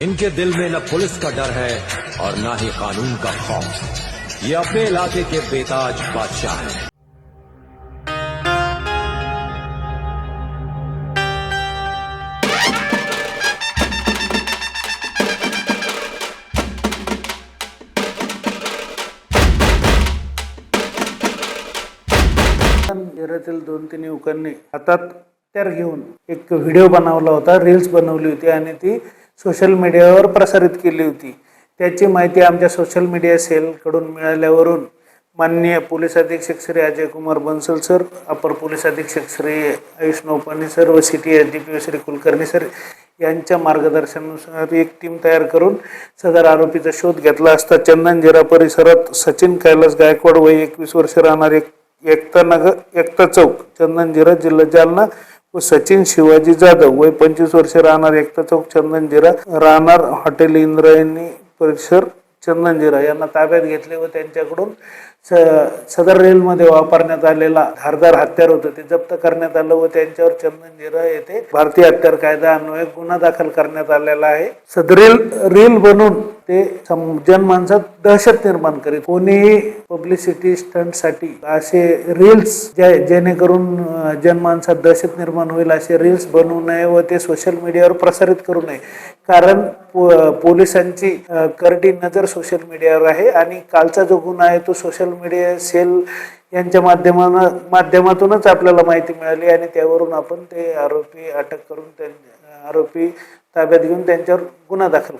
इनके दिल में न पुलिस का डर है और न ही कानून का खौफ। ये अपने इलाके के बेताज बादशाह हैं। दोन तीन युवकांनी हातात हत्यार घेऊन एक व्हिडिओ बनवला होता, रील्स बनवली होती आणि ती सोशल मीडियावर प्रसारित केली होती. त्याची माहिती आमच्या सोशल मीडिया सेलकडून मिळाल्यावरून माननीय पोलीस अधीक्षक श्री अजय कुमार बन्सल सर अपर पोलीस अधीक्षक श्री आयुष नौपानी सर व city S D P Shri Kulkarni sir यांच्या मार्गदर्शनानुसार एक टीम तयार करून सदर आरोपीचा शोध घेतला असता चंदनजिरा परिसरात सचिन कैलास गायकवाड वय एकवीस वर्ष राहणार एक एकता नगर एकता चौक चंदनजिरा जिल्हा जालना व सचिन शिवाजी जाधव वय पंचवीस वर्ष राहणार एकता चौक चंदनजिरा. राहणार हॉटेल इंद्रायणी परिसर चंदनजिरा. यांना ताब्यात घेतले व त्यांच्याकडून स सदर रेलमध्ये वापरण्यात आलेला धारदार हत्यार होतं ते जप्त करण्यात आलं व त्यांच्यावर चंदनजिरा येथे भारतीय हत्यार कायदा अन्वये गुन्हा दाखल करण्यात आलेला आहे. सदरील रील बनून ते सम- जनमानसात दहशत निर्माण करीत. कोणीही पब्लिसिटी स्टंटसाठी असे रील्स जे जेणेकरून जनमानसात दहशत निर्माण होईल असे रील्स बनवू नये व ते सोशल मीडियावर प्रसारित करू नये. कारण पो- पोलिसांची करडी नजर सोशल मीडियावर आहे आणि कालचा जो गुन्हा आहे तो सोशल मीडिया सेल यांच्या माध्यमानं माध्यमातूनच आपल्याला माहिती मिळाली आणि त्यावरून आपण ते आरोपी अटक करून त्यां आरोपी ताब्यात घेऊन त्यांच्यावर गुन्हा दाखल